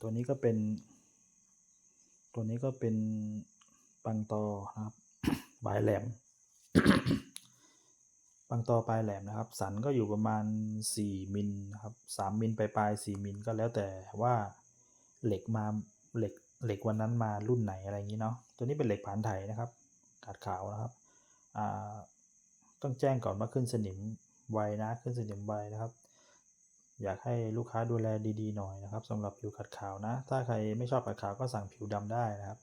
ตัวนี้ก็เป็น ตัวนี้ก็เป็นปังตอนะครับปลายแหลม ปังตอปลายแหลมนะครับ สันก็อยู่ประมาณ 4มิลนะครับ3มิลปลายปลาย4มิลก็แล้วแต่ว่าเหล็กมาเหล็กเหล็กวันนั้นมารุ่นไหนอะไรอย่างนี้เนาะตัวนี้เป็นเหล็กผานไถนะครับกาดขาวนะครับอ่าต้องแจ้งก่อนว่าขึ้นสนิมไวนะขึ้นสนิมไวนะครับ อยากให้ลูกค้าดูแลดีๆหน่อยนะครับสำหรับผิวขัดขาวนะ ถ้าใครไม่ชอบขัดขาวก็สั่งผิวดำได้นะครับ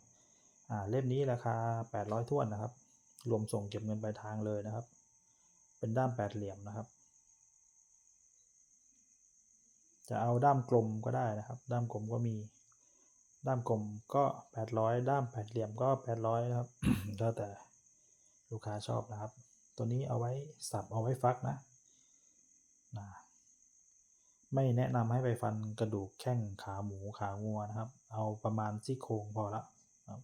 อ่าเล่มนี้ราคา 800ท้วนนะครับ รวมส่งเก็บเงินปลายทางเลยนะครับ เป็นด้ามแปดเหลี่ยมนะครับ จะเอาด้ามกลมก็ได้นะครับ ด้ามกลมก็มี ด้ามกลมก็ 800 ด้ามแปดเหลี่ยมก็ 800นะครับก็แต่ลูกค้าชอบนะครับ ตัวนี้เอาไว้สับเอาไว้ฟักนะนะ ไม่แนะนำให้ไปฟันกระดูกแข้งขาหมูขางัวนะครับ เอาประมาณซี่โครงพอละครับ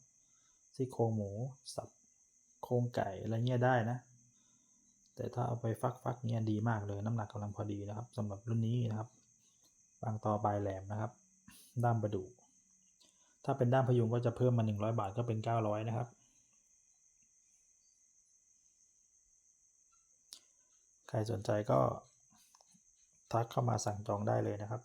ซี่โครงหมูสับโครงไก่อะไรเงี้ยได้นะ แต่ถ้าเอาไปฟักฟักๆเนี่ยดีมากเลยน้ำหนักกำลังพอดีนะครับสำหรับรุ่นนี้นะครับบางต่อปลายแหลมนะครับ ด้ามประดู ถ้าเป็นด้ามพยุงก็จะเพิ่มมา 100 บาทก็เป็น 900 นะครับ ใครสนใจก็ ทักเข้ามาสั่งจองได้เลยนะครับ